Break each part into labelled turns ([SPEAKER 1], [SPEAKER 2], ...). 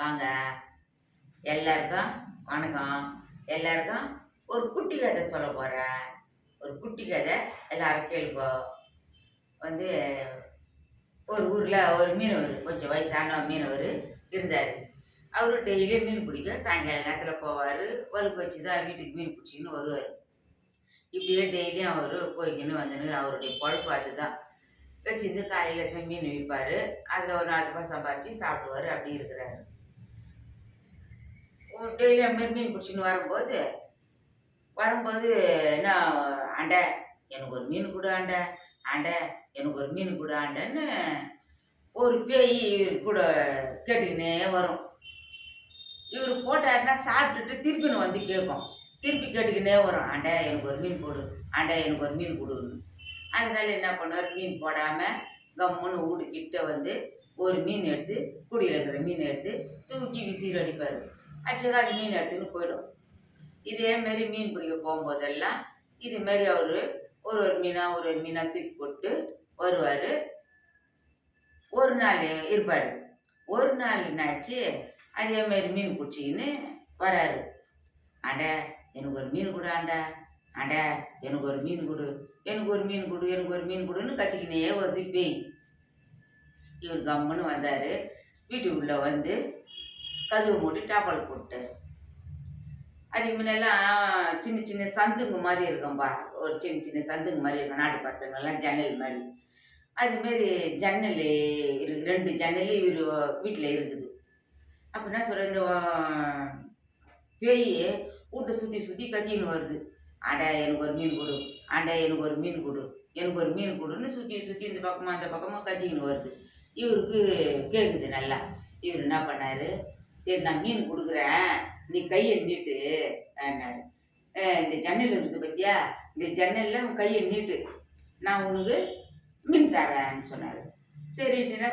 [SPEAKER 1] வாங்க. எல்லாருக்கும் வணக்கம். எல்லாருக்கும் ஒரு குட்டி கதை சொல்ல போகிறேன் ஒரு குட்டி கதை. எல்லாரும் கேளுக்கோ வந்து ஒரு ஊரில் ஒரு மீனவர் கொஞ்சம் வயசான மீனவர் இருந்தார். அவர் டெய்லியும் மீன் பிடிக்க சாயங்கால நேரத்தில் போவார். வலுக்கு வச்சு தான் வீட்டுக்கு மீன் பிடிச்சிக்கின்னு வருவார். இப்படியே டெய்லியும் அவர் போய்க்கின்னு வந்துன்னு அவருடைய பொழப்பு அதுதான். வச்சிருந்து காலையில் போய் மீன் விற்பார் அதில் ஒரு நாலு ரூபாய் சம்பாரிச்சு சாப்பிடுவார். அப்படி இருக்கிறாரு. டெய்லி மாதிரி மீன் பிடிச்சின்னு வரும்போது வரும்போது என்ன ஆண்டை எனக்கு ஒரு மீன் கொடு ஆண்ட ஆண்ட எனக்கு ஒரு மீன் கொடு ஆண்டன்னு ஒரு பேய் இவர் கூட கேட்டுக்கினே வரும். இவர் போட்டாருன்னா சாப்பிட்டுட்டு திருப்பின்னு வந்து கேட்கும். திருப்பி கேட்டுக்கினே வரும். ஆண்டை எனக்கு ஒரு மீன் போடு ஆண்டை எனக்கு ஒரு மீன் கொடுன்னு அதனால என்ன பண்ணுவார்? மீன் போடாமல் கம்முன்னு வீடு கிட்ட வந்து ஒரு மீன் எடுத்து குடியில் இருக்கிற மீன் எடுத்து தூக்கி விசில் அடிப்பார். ஆக்சுவலாக அது மீன் எடுத்துன்னு போயிடும். இதேமாரி மீன் பிடிக்க போகும்போதெல்லாம் இதுமாரி அவர் ஒரு ஒரு மீனாக ஒரு ஒரு மீனாக தூக்கி போட்டு வருவார். ஒரு நாள் இருப்பார். ஒரு நாள் என்னாச்சு? அதே மாதிரி மீன் பிடிச்சிக்கின்னு வராரு. அட எனக்கு ஒரு மீன் கொடு ஆண்டா. அட எனக்கு ஒரு மீன் கொடு. எனக்கு ஒரு மீன் கொடு எனக்கு ஒரு மீன் கொடுன்னு கத்திக்கினே வருது பேய். இவர் கம்முன்னு வந்தார். வீட்டுக்குள்ளே வந்து கதவு மூடி டாப்பால் போட்டார் அதுக்கு முன்னெல்லாம் சின்ன சின்ன சந்துங்க மாதிரி இருக்கும்பா ஒரு சின்ன சின்ன சந்துங்க மாதிரி இருக்கும் நாட்டு பத்தங்கள்லாம் ஜன்னல் மாதிரி. அதுமாரி ஜன்னல் இரு ரெண்டு ஜன்னல் இவர் வீட்டில் இருக்குது. அப்படின்னா என்ன சொல்கிற இந்த ஆ, பேய் வீட்டை சுற்றி சுற்றி கத்தின்னு வருது. அடா எனக்கு ஒரு மீன் கொடு. அட எனக்கு ஒரு மீன் கொடு. எனக்கு ஒரு மீன் கொடுன்னு சுற்றி சுற்றி இந்த பக்கமாக அந்த பக்கமாக கத்திக்கின்னு வருது. இவருக்கு கேட்குது நல்லா. இவர் என்ன பண்ணார்? சரி நான் மீன் கொடுக்குறேன். நீ கையை நீட்டு அப்படின்னாரு இந்த ஜன்னல் இருக்குது பத்தியா? இந்த ஜன்னலில் உன் கையை நீட்டு நான் உனக்கு மீன் தரேன்னு சொன்னார். சரின்ட்டு என்ன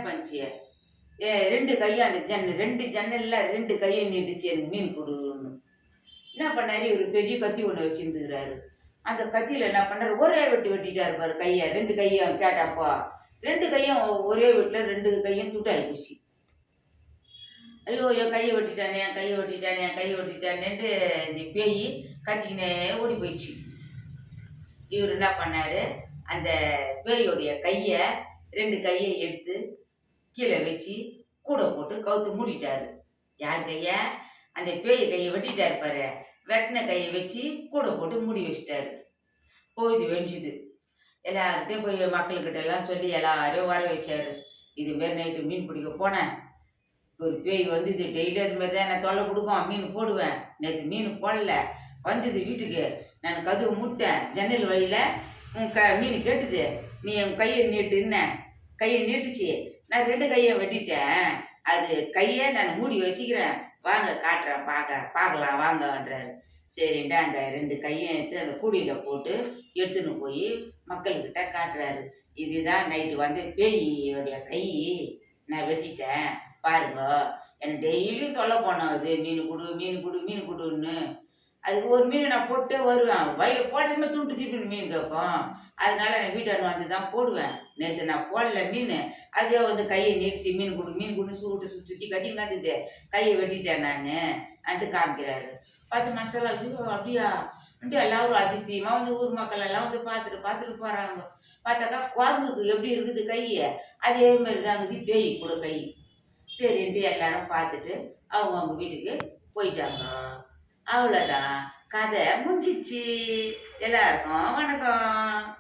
[SPEAKER 1] ஏ ரெண்டு கையும் அந்த ஜன்னல் ரெண்டு ஜன்னலில் ரெண்டு கையை நீட்டுச்சு எனக்கு மீன் கொடுக்கணும் என்ன பண்ணார்? இவர் பெரிய கத்தி ஒன்று வச்சுருந்துக்கிறாரு. அந்த கத்தியில் என்ன பண்ணார்? ஒரே வெட்டு வெட்டிட்டாரு பாரு கையை ரெண்டு கையும் கேட்டாப்பா. ரெண்டு கையும் ஒரே வீட்டில் ரெண்டு கையும் துட்டாகி போச்சு. ஐயோ ஐயோ கையை வெட்டிட்டானே என் கையை வெட்டிட்டானே என் கையை வெட்டிட்டானேன்ட்டு இந்த பேய் கத்திக்கினே ஓடி போயிடுச்சு. இவர் என்ன பண்ணார்? அந்த பேயோடைய கையை ரெண்டு கையை எடுத்து கீழே வச்சு கூட போட்டு கவுத்து மூடிட்டாரு. யார் கையை அந்த பேய் கையை வெட்டிட்டாரு பாரு. வெட்டின கையை வச்சு கூட போட்டு மூடி வச்சிட்டாரு. போகுது வெஞ்சுது எல்லார்கிட்டையும் போய் மக்கள்கிட்ட எல்லாம் சொல்லி எல்லாரையும் வர வச்சாரு. இது மாரி நைட்டு மீன் பிடிக்க போனேன். ஒரு பேய் வந்தது டெய்லி அது மாதிரி தான் என்ன தொல்லை கொடுக்கும். மீன் போடுவேன். நேற்று மீன் போடல. வந்தது வீட்டுக்கு. நான் கதவு முட்டேன். ஜன்னல் வழியில் உன் க மீன் கேட்டுது. நீ என் கையை நீட்டுன்ன கையை நீட்டுச்சு. நான் ரெண்டு கையை வெட்டிட்டேன். அது கையை நான் மூடி வச்சுக்கிறேன். வாங்க காட்டுறேன். பார்க்க பார்க்கலாம். வாங்கன்றாரு. சரின்ட்டு அந்த ரெண்டு கையும் எடுத்து அந்த கூடியில் போட்டு எடுத்துன்னு போய் மக்கள்கிட்ட காட்டுறாரு. இதுதான் நைட்டு வந்து பேயோடைய கை. நான் வெட்டிட்டேன். பாருங்க. எனக்கு டெய்லியும் தொல்லை போனது அது மீன் கொடு மீன் கொடு மீன் கொடுன்னு. அதுக்கு ஒரு மீன் நான் போட்டு வருவேன். வயல் போடாமல் துண்டு திருப்பி மீன் கேட்கும் அதனால நான் வீட்டாண்டு வந்து தான் போடுவேன். நேற்று நான் போடல மீன். அதே வந்து கையை நீடிச்சு மீன் கொடு மீன் கொடு சுட்டு சுற்றி சுற்றி கத்தி கையை வெட்டிட்டேன் நான். அன்ட்டு காமிக்கிறாரு. பார்த்து மனசெல்லாம் ஐயோ அப்படியா? அன்ட்டு எல்லாரும் அதிசயமாக வந்து ஊர் மக்கள் எல்லாம் வந்து பார்த்துட்டு பார்த்துட்டு போகிறாங்க பார்த்தாக்கா குரங்குக்கு எப்படி இருக்குது கையை? அதே மாதிரி தான் இருக்குது. பேய் கூட கை. சரின்ட்டு எல்லாரும் பார்த்துட்டு அவங்க அவங்க வீட்டுக்கு போயிட்டாங்க. அவ்வளோதான் கதை முடிஞ்சிடுச்சு. எல்லாருக்கும் வணக்கம்.